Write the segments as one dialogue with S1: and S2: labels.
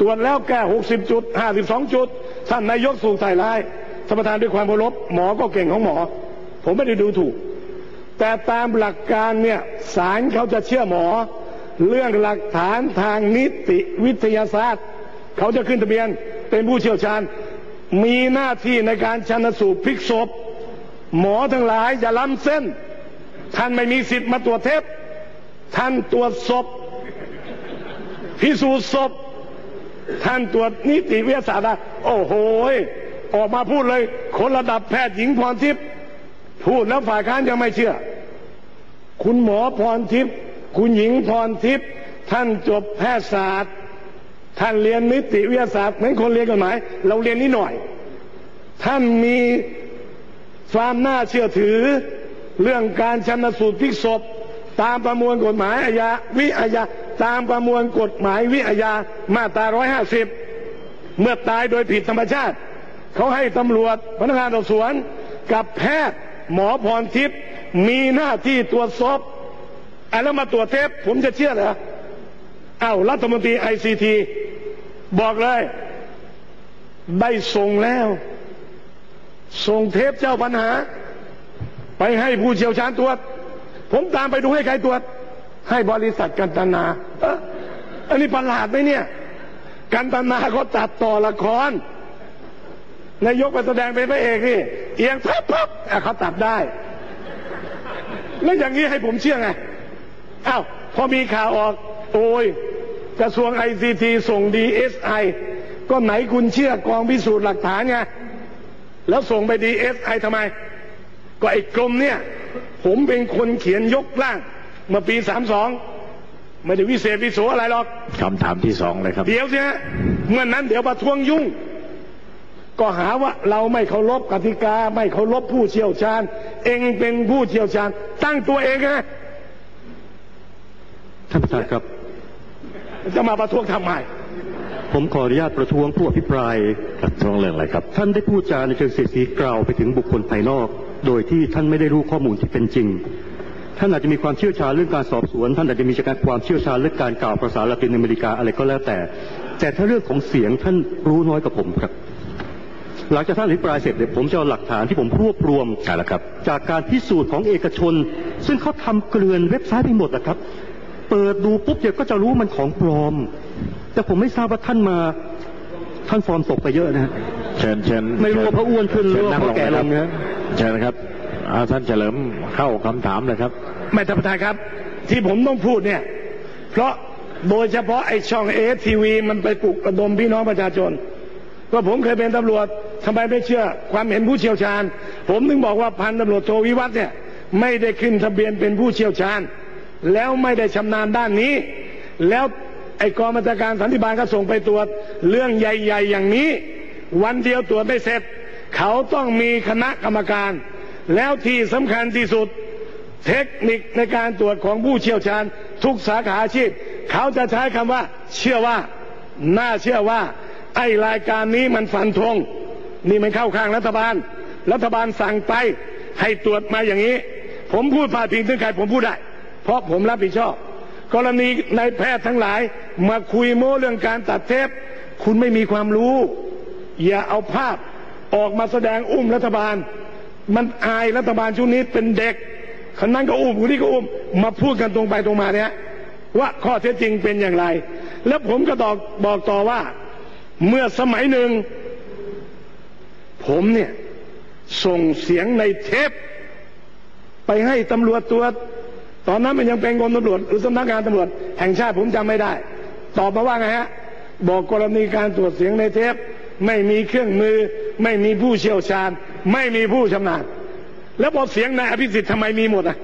S1: ตรวจแล้วแก้ 60 จุด 52 จุด ท่านนายกสูงใส่ร้ายท่านประธานด้วยความเคารพหมอก็เก่งของหมอ ผมไม่ได้ดูถูก แต่ตามหลักการเนี่ยศาลเขาจะเชื่อหมอ เรื่องหลักฐานทางนิติวิทยาศาสตร์ เขาจะขึ้นทะเบียนเป็นผู้เชี่ยวชาญ มีหน้าที่ในการชันสูตรพลิกศพ หมอทั้งหลายอย่าล้ำเส้น ท่านไม่มีสิทธิ์มาตรวจเทปท่านตรวจศพพิสูจน์ศพ ท่านตรวจนิติวิทยาศาสตร์ได้โอ้โหออกมาพูดเลยคนระดับแพทย์หญิงพรทิพย์พูดแล้วฝ่ายค้านยังไม่เชื่อ คุณหมอพรทิพย์คุณหญิงพรทิพย์ท่านจบแพทยศาสตร์ ท่านเรียนนิติวิทยาศาสตร์เหมือนคนเรียนกฎหมายเราเรียนนิดหน่อย ท่านมีความน่าเชื่อถือเรื่องการชันสูตรพลิกศพ ตามประมวลกฎหมายอาญาวิอาญาตามประมวลกฎหมายวิอาญามาตราร้อยห้าสิบเมื่อตายโดยผิดธรรมชาติ เขาให้ตำรวจพนักงานสอบสวน กับแพทย์หมอพรทิพย์มีหน้าที่ตรวจสอบอแล้วมาตรวจเทปผมจะเชื่อเหรออ้าวรัฐมนตรีไอซีทีบอกเลย ได้ส่งแล้ว ส่งเทปเจ้าปัญหา ไปให้ผู้เชี่ยวชาญตรวจ ผมตามไปดูให้ใครตรวจ ให้บริษัทกันตนาอันนี้ประหลาดไหมเนี่ย กันตนาเขาตัดต่อละครนายกไปแสดงเป็นพระเอกนี่เอียงพับพับอะเขาตัดได้ แล้วอย่างนี้ให้ผมเชื่อไงอ้าวพอมีข่าวออก โอ้ยกระทรวงไอซีทีส่งดีเอสไอก็ไหนคุณเชื่อกองพิสูจน์หลักฐานไงแล้วส่งไปดีเอสไอทำไม ก็ไอ้กรมเนี่ย ผมเป็นคนเขียนยกร่างเมื่อปีสามสองไม่ได้วิเศษวิโสอะไรหรอก
S2: คำถามที่สองเลยครับ
S1: เดี๋ยวสิฮะเมื่อนนั้นเดี๋ยวประท้วงยุ่ง ก็หาว่าเราไม่เคารพกติกา ไม่เคารพผู้เชี่ยวชาญ เองเป็นผู้เชี่ยวชาญ ตั้งตัวเองไง
S3: ท่านประธานครับ
S1: จะมาประท้วงทำไม
S3: ผมขออนุญาตประท้วงผู้อภิปราย
S2: ประท้วงเรื่องอะไรครับ
S3: ท่านได้พูดจาในเชิงเสียดสีกล่าวไปถึงบุคคลภายนอก โดยที่ท่านไม่ได้รู้ข้อมูลที่เป็นจริง ท่านอาจจะมีความเชี่ยวชาญเรื่องการสอบสวน ท่านอาจจะมีความเชี่ยวชาญเรื่องการกล่าวภาษาละตินอเมริกาอะไรก็แล้วแต่ แต่ถ้าเรื่องของเสียงท่านรู้น้อยกว่าผมครับหลังจากท่านอภิปรายเสร็จเดี๋ยวผมจะเอาหลักฐานที่ผมรวบรวม
S2: เอาละครับ
S3: จากการพิสูจน์ของเอกชน ซึ่งเขาทำเกลื่อนเว็บไซต์ไปหมดนะครับ เปิดดูปุ๊บเดี๋ยวก็จะรู้มันของปลอม แต่ผมไม่ทราบว่าท่านมาท่านฟอร์มตกไปเยอะนะฮะ
S2: เชิญเชิญ
S3: ไม่รู้ว่าเพราะอ้วนขึ้นหรือ
S2: เชิญ
S3: ว่า
S2: นั่ง
S3: เพ
S2: ล
S3: ราะ
S2: ง
S3: แก่
S2: นะ
S3: ล
S2: ครับ
S3: งนะฮะ
S2: เชิญนะครับเอาท่านเฉลิมเข้าคำถามเลยครับ
S1: ไม่ท่านประธานครับ ที่ผมต้องพูดเนี่ย เพราะโดยเฉพาะไอ้ช่องเอทีวีมันไปปลุกระดมพี่น้องประชาชนก็ผมเคยเป็นตำรวจทำไมไม่เชื่อความเห็นผู้เชี่ยวชาญ ผมถึงบอกว่าพันตำรวจโทวิวัฒน์เนี่ยไม่ได้ขึ้นทะเบียนเป็นผู้เชี่ยวชาญ แล้วไม่ได้ชำนาญด้านนี้ แล้วไอ้กองบัญชาการสันติบาลก็ส่งไปตรวจเรื่องใหญ่ ๆ อย่างนี้ วันเดียวตรวจไม่เสร็จ เขาต้องมีคณะกรรมการ แล้วที่สำคัญที่สุด เทคนิคในการตรวจของผู้เชี่ยวชาญ ทุกสาขาอาชีพ เขาจะใช้คำว่า เชื่อว่า น่าเชื่อว่า ไอรายการนี้มันฟันธงนี่มันเข้าข้างรัฐบาล รัฐบาลสั่งไป ให้ตรวจมาอย่างนี้ ผมพูดพาดพิงถึงใครผมพูดได้ เพราะผมรับผิดชอบ กรณีในายแพทย์ทั้งหลาย มาคุยโม้เรื่องการตัดเทปคุณไม่มีความรู้ อย่าเอาภาพ ออกมาแสดงอุ้มรัฐบาล มันอายรัฐบาลชุดนี้เป็นเด็กคนนั้นก็อุ้มคนนี้ก็อุ้มมาพูดกันตรงไปตรงมาเนี่ยว่าข้อเท็จจริงเป็นอย่างไร แล้วผมก็ตอกบอกต่อว่า เมื่อสมัยหนึ่ง ผมเนี่ยส่งเสียงในเทป ไปให้ตำรวจตรวจ ตอนนั้นมันยังเป็นกรมตำรวจหรือสำนักงานตำรวจ แห่งชาติผมจำไม่ได้ ตอบมาว่าไงฮะ บอกกรณีการตรวจเสียงในเทป ไม่มีเครื่องมือ ไม่มีผู้เชี่ยวชาญ ไม่มีผู้ชำนาญ แล้วบอกเสียงนายอภิสิทธิ์ทำไมมีหมดอะ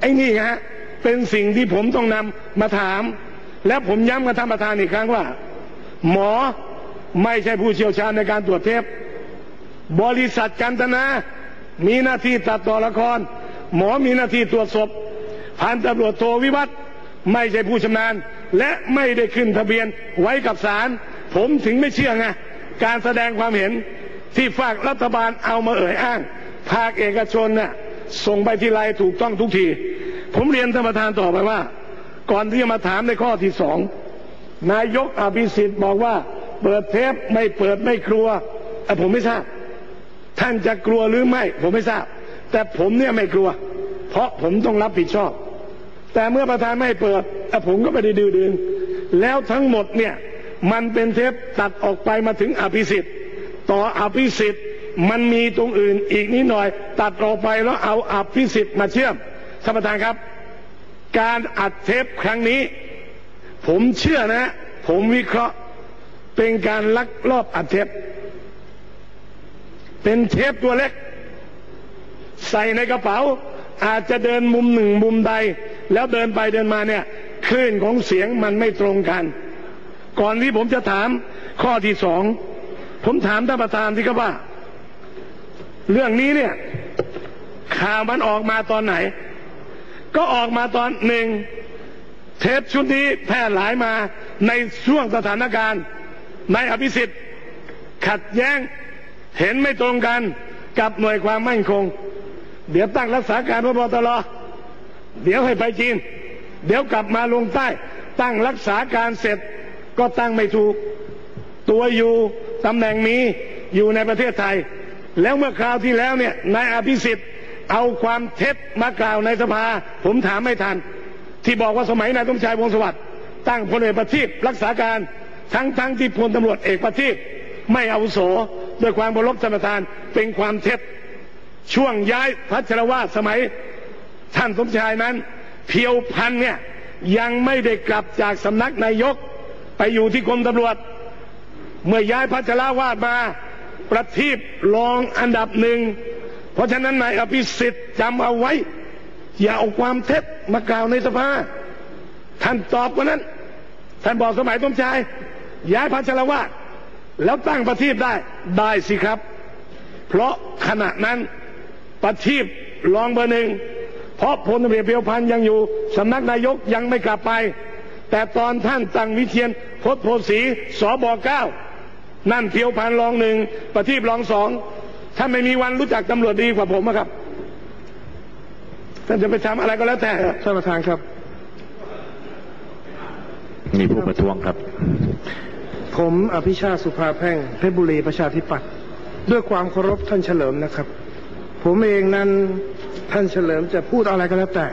S1: ไอ้นี่ฮะเป็นสิ่งที่ผมต้องนำมาถาม และผมย้ำกับท่านประธานอีกครั้งว่า หมอไม่ใช่ผู้เชี่ยวชาญในการตรวจเทปบริษัทกันตนา มีหน้าที่ตัดต่อละคร หมอมีหน้าที่ตรวจศพพันตำรวจโทวิวัฒไม่ใช่ผู้ชำนาญ และไม่ได้ขึ้นทะเบียนไว้กับศาลผมถึงไม่เชื่อไง การแสดงความเห็นที่ฝากรัฐบาลเอามาเอ่ยอ้าง ภาคเอกชนน่ะส่งไปทีไรถูกต้องทุกที ผมเรียนท่านประธานต่อไปว่า ก่อนที่จะมาถามในข้อที่สองนายกอภิสิทธิ์บอกว่า เปิดเทปไม่เปิดไม่กลัวแต่ผมไม่ทราบ ท่านจะกลัวหรือไม่ ผมไม่ทราบ แต่ผมเนี่ยไม่กลัว เพราะผมต้องรับผิดชอบ แต่เมื่อประธานไม่เปิดผมก็ไม่ได้ดื้อดึงแล้วทั้งหมดเนี่ย มันเป็นเทปตัดออกไปมาถึงอภิสิทธิ์ ต่ออภิสิทธิ์มันมีตรงอื่นอีกนิดหน่อย ตัดออกไปแล้วเอาอภิสิทธิ์มาเชื่อมท่านประธานครับ การอัดเทปครั้งนี้ ผมเชื่อนะ ผมวิเคราะห์เป็นการลักลอบอัดเทปเป็นเทปตัวเล็ก ใส่ในกระเป๋า อาจจะเดินมุมหนึ่งมุมใด แล้วเดินไปเดินมาเนี่ยคลื่นของเสียงมันไม่ตรงกัน ก่อนที่ผมจะถามข้อที่สองผมถามท่านประธานที่ครับว่า เรื่องนี้เนี่ย ข่าวมันออกมาตอนไหน ก็ออกมาตอนหนึ่งเทปชุดนี้แพร่หลายมาในช่วงสถานการณ์ในอภิสิทธิ์ ขัดแย้งเห็นไม่ตรงกันกับหน่วยความมั่นคง เดี๋ยวตั้งรักษาการพบตรเดี๋ยวให้ไปจีน เดี๋ยวกลับมาลงใต้ ตั้งรักษาการเสร็จ ก็ตั้งไม่ถูก ตัวอยู่ตำแหน่งนี้อยู่ในประเทศไทย แล้วเมื่อคราวที่แล้วเนี่ยนายอภิสิทธิ์เอาความเท็จมากล่าวในสภา ผมถามไม่ทัน ที่บอกว่าสมัยนายต้องชัยวงสวัสดิ์ตั้งพลเอกประทีปรักษาการทั้งทั้งที่พลตำรวจเอกประทีปไม่เอาโสด้วยความบรพธรรมทานเป็นความเท็จ ช่วงย้ายพัชรวาสมัยท่านสมชายนั้น เพียวพันเนี่ยยังไม่ได้กลับจากสำนักนายก ไปอยู่ที่กรมตำรวจ เมื่อย้ายพัชรวาสมา ประทีปรองอันดับหนึ่ง เพราะฉะนั้นนายอภิสิทธิ์จำเอาไว้ อย่าเอาความเท็จมากล่าวในสภา ท่านตอบว่านั้น ท่านบอกสมัยต้มชาย ย้ายพัชรวาสแล้วตั้งประทีปได้ได้สิครับ เพราะขณะนั้นประทีปรองเบอร์หนึ่งเพราะพลตำรวจเพียวพันยังอยู่สำนักนายกยังไม่กลับไป แต่ตอนท่านตั้งวิเชียน พศโพสีสบเก้านั่นเพียวพันรองหนึ่งประทีปรองสองถ้าไม่มีวันรู้จักตำรวจดีกว่าผมครับท่านจะไปทำอะไรก็แล้วแต่ท่านประธานครับ
S2: มีผู้ประท้วงครับ
S4: ผมอภิชาติสุภาแพ่งเพชรบุรีประชาธิปัตย์ด้วยความเคารพท่านเฉลิมนะครับ ผมเองนั้นท่านเฉลิมจะพูดอะไรก็แล้วแต่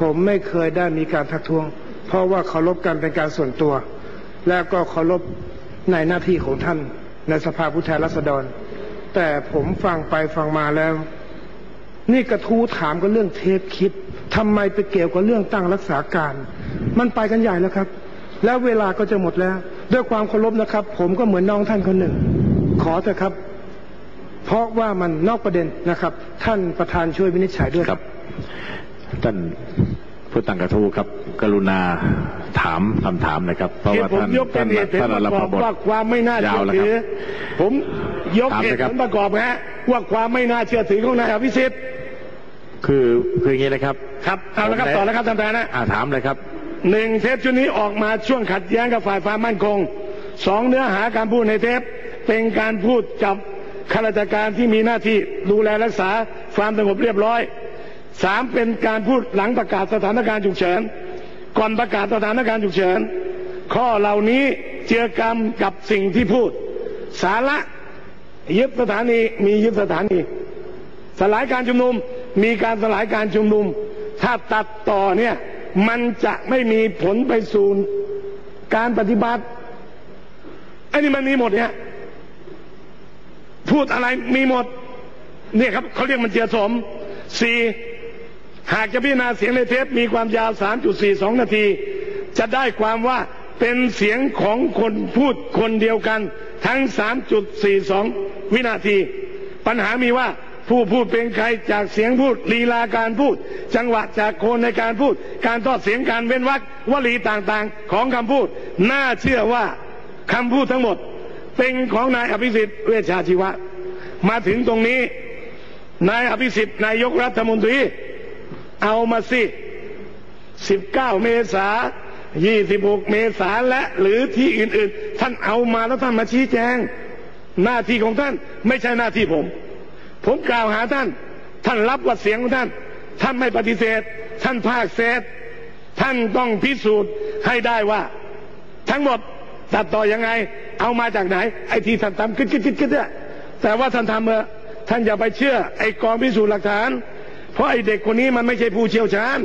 S4: ผมไม่เคยได้มีการทักท้วง เพราะว่าเคารพกันเป็นการส่วนตัว และก็เคารพในหน้าที่ของท่านในสภาผู้แทนราษฎร แต่ผมฟังไปฟังมาแล้ว นี่กระทู้ถามกันเรื่องเทปคลิปทำไมไปเกี่ยวกับเรื่องตั้งรักษาการ มันไปกันใหญ่แล้วครับ แล้วเวลาก็จะหมดแล้ว ด้วยความเคารพนะครับ ผมก็เหมือนน้องท่านคนหนึ่ง ขอเถอะครับ เพราะว่ามันนอกประเด็นนะครับ ท่านประธานช่วยวินิจฉัยด้วย
S2: ครับ ท่านผู้ตั้งกระทู้ครับ กรุณาถามคำถามนะครับ เพราะ
S1: ที่
S2: ว่า
S1: ผม
S2: ท่าน
S1: ยกเป็นเหตุผล
S2: ท่าน
S1: ประ
S2: รับ
S1: กอบ
S2: บท
S1: ว่าความไม่น่าเชื่อถือผมยก
S2: ถาม
S1: เห
S2: เลย
S1: ตุ
S2: ครั
S1: ผ
S2: บ
S1: ลประกอบฮะว่าความไม่น่าเชื่อถือของนายอภิสิทธิ์
S2: คือคืออย่างนี้นะครับ
S1: ครับเอาละครับต่อแล้วครับท่านประธานนะ
S2: อ่าถามเลยครับ
S1: หนึ่งเทปชุดนี้ออกมาช่วงขัดแย้งกับฝ่ายความมั่นคงสองเนื้อหาการพูดในเทปเป็นการพูดกับข้าราชการที่มีหน้าที่ดูแลรักษาความสงบเรียบร้อยสามเป็นการพูดหลังประกาศสถานการณ์ฉุกเฉิน ก่อนประกาศสถานการณ์ฉุกเฉิน ข้อเหล่านี้เจือกรรมกับสิ่งที่พูด สาระยึดสถานีมียึดสถานี สลายการชุมนุมมีการสลายการชุมนุม ถ้าตัดต่อเนี่ยมันจะไม่มีผลไปสู่การปฏิบัติไอ้นี่มันมีหมดเนี่ยพูดอะไรมีหมดเนี่ยครับเขาเรียกมันเจียสมสี่ หากจะพิจารณาเสียงในเทปมีความยาว 3.42 นาที จะได้ความว่าเป็นเสียงของคนพูดคนเดียวกัน ทั้ง 3.42 วินาที ปัญหามีว่าผู้พูดเป็นใครจากเสียงพูดลีลาการพูด จังหวะจากโคนในการพูด การทอดเสียงการเว้นวรรควลีต่างๆ ของคำพูด น่าเชื่อว่าคำพูดทั้งหมด เป็นของนายอภิสิทธิ์เวชชาชีวะ มาถึงตรงนี้ นายอภิสิทธิ์นายกรัฐมนตรี เอามาสิ 19 เมษา 26 เมษาและหรือที่อื่นๆ ท่านเอามาแล้วท่านมาชี้แจง หน้าที่ของท่านไม่ใช่หน้าที่ผม ผมกล่าวหาท่าน ท่านรับว่าเสียงของท่าน ท่านไม่ปฏิเสธ ท่านภาคเศษท่านต้องพิสูจน์ให้ได้ว่า ทั้งหมดตัดต่อยังไง เอามาจากไหน ไอ้ที่ท่านทำขึ้คิดคิดคิดเนี่ยแต่ว่าท่านทำเมื่อท่านอย่าไปเชื่อ ไอ้กองพิสูจน์หลักฐาน เพราะไอเด็กคนนี้มันไม่ใช่ผู้เชี่ยวชาญ